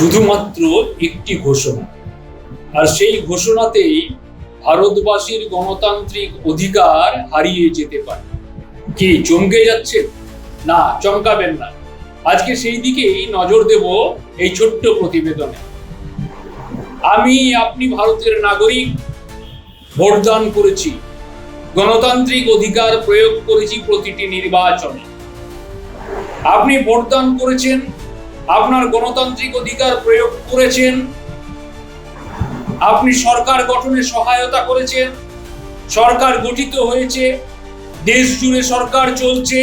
শুধুমাত্র একটি ঘোষণা। আর সেই ঘোষণাতেই ভারতবাসীর গণতান্ত্রিক অধিকার হারিয়ে যেতে পারে। কি চমকে যাচ্ছেন না, চমকাবেন না। আজকে সেই দিকেই নজর দেব এই ছোট্ট প্রতিবেদনে। আমি, আপনি ভারতের নাগরিক ভোটদান করেছি। গণতান্ত্রিক অধিকার প্রয়োগ করেছি প্রতিটি নির্বাচনে। আপনি ভোটদান করেছেন আপনার গণতান্ত্রিক অধিকার প্রয়োগ করেছেন, আপনি সরকার গঠনে সহায়তা করেছেন, সরকার গঠিত হয়েছে, দেশ জুড়ে সরকার চলছে,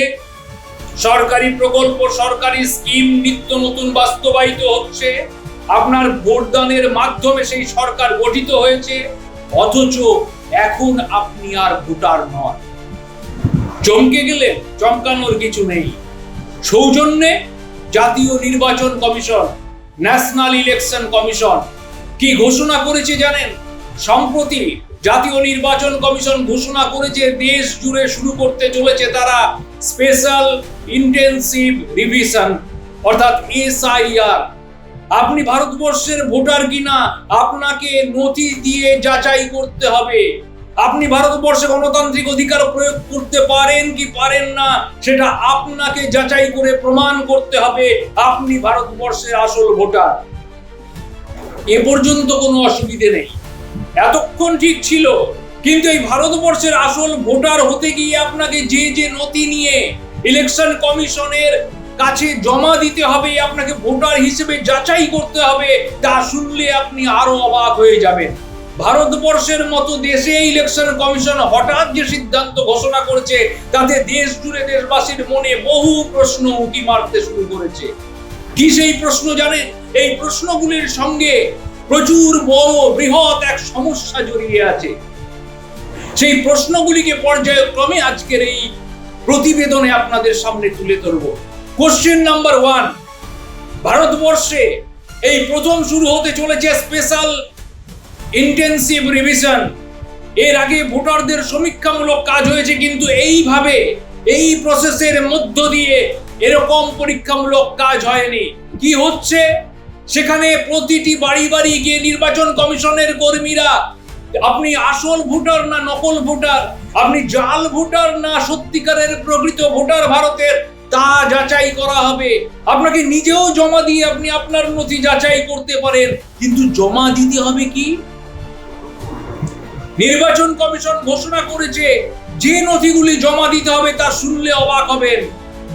সরকারি প্রকল্প, সরকারি স্কিম নিত্য নতুন বাস্তবায়িত হচ্ছে, আপনার ভোটদানের মাধ্যমে সেই সরকার গঠিত হয়েছে, অথচ এখন আপনি আর ভোটার নন। চমকে গেলে চমকানোর কিছু নেই। সৌজন্যে জাতীয় নির্বাচন কমিশন, ন্যাশনাল ইলেকশন কমিশন। কি ঘোষণা করেছে জানেন? সম্প্রতি জাতীয় নির্বাচন কমিশন ঘোষণা করেছে, দেশ জুড়ে শুরু করতে চলেছে তারা স্পেশাল ইন্টেনসিভ রিভিশন অর্থাৎ এসআইআর আপনি ভারতবর্ষের ভোটার কিনা? আপনাকে নথি দিয়ে যাচাই করতে হবে। আপনি ভারতবর্ষে গণতান্ত্রিক অধিকার প্রয়োগ করতে পারেন কি পারেন না, সেটা আপনাকে যাচাই করে প্রমাণ করতে হবে। আপনি ভারতবর্ষের আসল ভোটার। এ পর্যন্ত কোনো অসুবিধে নেই। এতক্ষণ ঠিক ছিল, কিন্তু এই ভারতবর্ষের আসল ভোটার হতে গিয়ে আপনাকে যে যে নথি নিয়ে ইলেকশন কমিশনের কাছে জমা দিতে হবে, আপনাকে ভোটার হিসেবে যাচাই করতে হবে, তা শুনলে আপনি আরও অবাক হয়ে যাবেন। ভারতবর্ষের মতো দেশে ইলেকশন কমিশন হঠাৎ যে সিদ্ধান্ত ঘোষণা করেছে, তাতে দেশ জুড়ে দেশবাসীর মনে বহু প্রশ্ন উঁকি মারতে শুরু করেছে। কি সেই প্রশ্ন জানেন এই প্রশ্নগুলির সঙ্গে প্রচুর বড় বৃহৎ এক সমস্যা জড়িয়ে আছে। সেই প্রশ্নগুলিকে পর্যায়ক্রমে আজকের এই প্রতিবেদনে আপনাদের সামনে তুলে ধরব। কোশ্চেন নাম্বার ওয়ান ভারতবর্ষে এই প্রথম শুরু হতে চলেছে স্পেশাল ইন্টেন্সিভ রিভিশন এর আগে ভোটারদের সমীক্ষামূলক কাজ হয়েছে, কিন্তু এইভাবে এই প্রসেসের মধ্য দিয়ে এরকম পরীক্ষামূলক কাজ হয়নি। কি হচ্ছে? সেখানে প্রতিটি বাড়ি বাড়ি গিয়ে নির্বাচন কমিশনের কর্মীরা, আপনি আসল ভোটার না নকল ভোটার, আপনি জাল ভোটার না সত্যিকারের প্রকৃত ভোটার ভারতের, তা যাচাই করা হবে। আপনাকে নিজেও জমা দিয়ে আপনি আপনার নথি যাচাই করতে পারেন, কিন্তু জমা দিতে হবে কি? নির্বাচন কমিশন ঘোষণা করেছে, যে নথিগুলি জমা দিতে হবে তা শুনলে অবাক হবেন।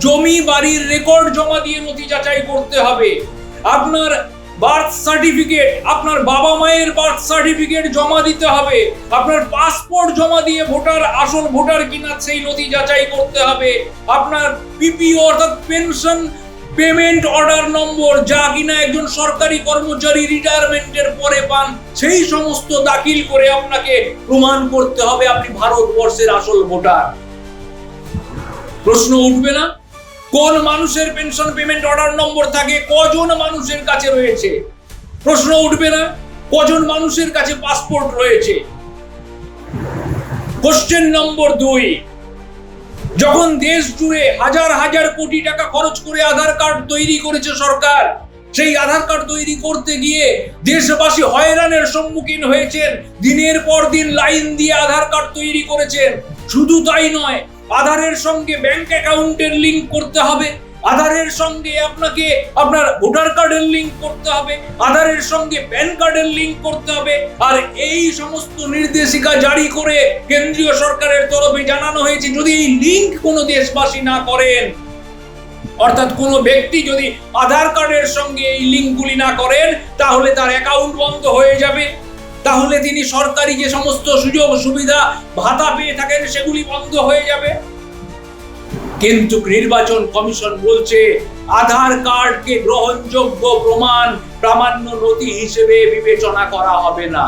জমি, বাড়ির রেকর্ড জমা দিয়ে নথি যাচাই করতে হবে। আপনার বার্থ সার্টিফিকেট, আপনার বাবা মায়ের বার্থ সার্টিফিকেট জমা দিতে হবে। আপনার পাসপোর্ট জমা দিয়ে ভোটার, আসল ভোটার কিনা সেই নথি যাচাই করতে হবে। আপনার পিপিও অর্থাৎ পেনশন পেমেন্ট অর্ডার নম্বর যা কিনা একজন সরকারি কর্মচারী রিটায়ারমেন্টের পরে পান, সেই সমস্ত দাখিল করে আপনাকে প্রমাণ করতে হবে আপনি ভারতবর্ষের আসল ভোটার। প্রশ্ন উঠবে না? কোন মানুষের পেনশন পেমেন্ট অর্ডার নম্বর থাকে, কজন মানুষের কাছে রয়েছে? প্রশ্ন উঠবে না? কজন মানুষের কাছে পাসপোর্ট রয়েছে? কোশ্চেন নম্বর দুই যখন দেশ জুড়ে হাজার হাজার কোটি টাকা খরচ করে আধার কার্ড তৈরি করেছে সরকার, সেই আধার কার্ড তৈরি করতে গিয়ে দেশবাসী হয়রানের সম্মুখীন হয়েছেন। দিনের পর দিন লাইন দিয়ে আধার কার্ড তৈরি করেছেন। শুধু তাই নয়, আধারের সঙ্গে ব্যাংক অ্যাকাউন্টের লিঙ্ক করতে হবে। আধারের সঙ্গে আপনাকে আপনার ভোটার কার্ডের লিঙ্ক করতে হবে, আধারের সঙ্গে প্যান কার্ডের লিঙ্ক করতে হবে, আর এই সমস্ত নির্দেশিকা জারি করে কেন্দ্রীয় সরকারের তরফে জানানো হয়েছে, যদি এই লিঙ্ক কোনো দেশবাসী না করেন, অর্থাৎ কোনো ব্যক্তি যদি আধার কার্ডের সঙ্গে এই লিঙ্কগুলি না করেন, তাহলে তার অ্যাকাউন্ট বন্ধ হয়ে যাবে। তাহলে তিনি সরকারি যে সমস্ত সুযোগ সুবিধা ভাতা পেয়ে থাকেন, সেগুলি বন্ধ হয়ে যাবে। কিন্তু নির্বাচন কমিশন বলছে, আধার কার্ডকে গ্রহণযোগ্য প্রমাণ প্রামাণ্য নথি হিসেবে বিবেচনা করা হবে না।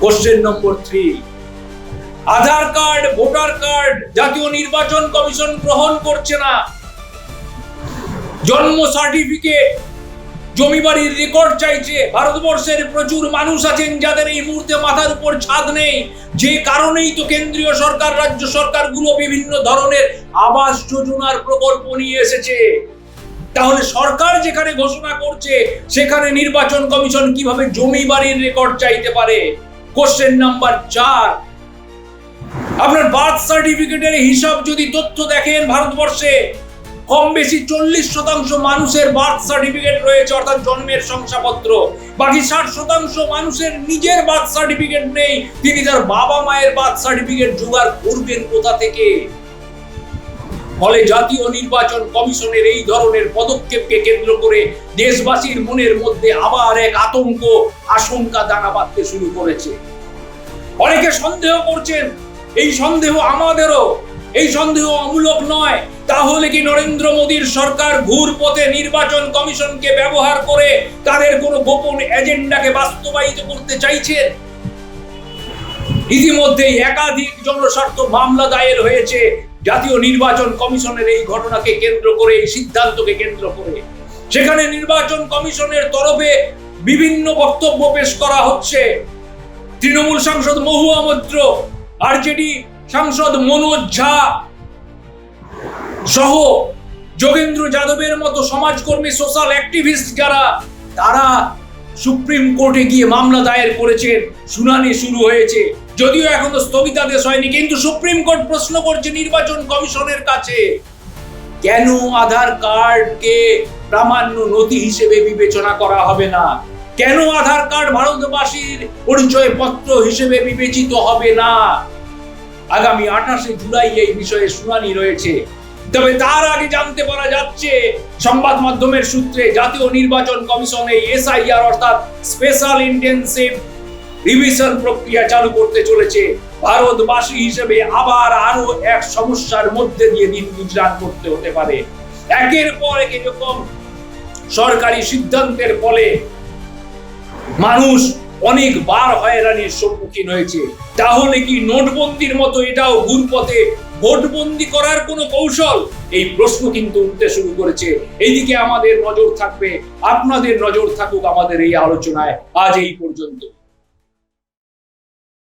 Question number three Aadhaar card, voter card জাতীয় নির্বাচন কমিশন গ্রহণ করছে না। জন্ম সার্টিফিকেট জমি বাড়ির রেকর্ড চাইছে। ভারতবর্ষের প্রচুর মানুষ আছেন যাদের এই মুহূর্তে মাথার উপর ছাদ নেই। যে কারণেই তো কেন্দ্রীয় সরকার, রাজ্য সরকারগুলো বিভিন্ন ধরনের আবাস যোজনার প্রকল্প নিয়ে এসেছে। তাহলে সরকার যেখানে ঘোষণা করছে, সেখানে নির্বাচন কমিশন কীভাবে জমি বাড়ির রেকর্ড চাইতে পারে? কোশ্চেন নাম্বার চার। আপনার বার্থ সার্টিফিকেটের হিসাব যদি তথ্য দেখেন ভারতবর্ষে। কম বেশি চল্লিশ শতাংশ মানুষের বার্থ সার্টিফিকেট রয়েছে, অর্থাৎ জন্মের শংসাপত্র। বাকি ষাট শতাংশ মানুষের নিজের বার্থ সার্টিফিকেট নেই। তিনি তার বাবা মায়ের বার্থ সার্টিফিকেট জোগাড় করবেন কোথা থেকে? ফলে জাতীয় নির্বাচন কমিশনের এই ধরনের পদক্ষেপকে কেন্দ্র করে দেশবাসীর মনের মধ্যে আবার এক আতঙ্ক, আশঙ্কা দানা বাঁধতে শুরু করেছে। অনেকে সন্দেহ করছেন, এই সন্দেহ আমাদেরও। এই সন্দেহ অমূলক নয়। তাহলে কি নরেন্দ্র মোদীর সরকার ঘুর পথে নির্বাচন কমিশনকে ব্যবহার করে তাদের কোনো গোপন এজেন্ডাকে বাস্তবায়িত করতে চাইছেন ইতিমধ্যেই একাধিক জনস্বার্থ মামলা দায়ের হয়েছে। জাতীয় নির্বাচন কমিশনের এই ঘটনাকে কেন্দ্র করে, এই সিদ্ধান্তকে কেন্দ্র করে। সেখানে নির্বাচন কমিশনের তরফে বিভিন্ন বক্তব্য পেশ করা হচ্ছে। তৃণমূল সাংসদ মহুয়া মৈত্র আরজেডি সাংসদ মনোজ ঝা সহ যোগেন্দ্র যাদবের মতো সমাজকর্মী, সোশ্যাল অ্যাক্টিভিস্ট যারা, তারা সুপ্রিম কোর্টে গিয়ে মামলা দায়ের করেছেন শুনানি শুরু হয়েছে। যদিও এখনও স্থগিতাদেশ হয়নি, কিন্তু সুপ্রিম কোর্ট প্রশ্ন করছে নির্বাচন কমিশনের কাছে। কেন আধার কার্ডকে প্রামাণ্য নথি হিসেবে বিবেচনা করা হবে না? কেন আধার কার্ড ভারতবাসীর পরিচয় পত্র হিসেবে বিবেচিত হবে না? আগামী আঠাশে জুলাই এই বিষয়ে শুনানি রয়েছে। তবে তার আগে জানতে পারা যাচ্ছে, সংবাদ মাধ্যমের সূত্রে জাতীয় নির্বাচন কমিশন এই এসআইআর অর্থাৎ স্পেশাল ইন্টেন্সিভ রিভিশন প্রক্রিয়া চালু করতে চলেছে। ভারতবাসী হিসেবে আবার আরও এক সমস্যার মধ্যে দিয়ে দিন গুজরাট করতে হতে পারে। একের পর এক এরকম সরকারি সিদ্ধান্তের ফলে মানুষ অনেকবার হয়রানির সম্মুখীন হয়েছে। তাহলে কি নোটবন্দির মতো এটাও ঘুরপথে ভোটবন্দি করার কোনো কৌশল? এই প্রশ্ন কিন্তু উঠতে শুরু করেছে। এইদিকে আমাদের নজর থাকবে, আপনাদের নজর থাকুক আমাদের এই আলোচনায়। আজ এই পর্যন্ত।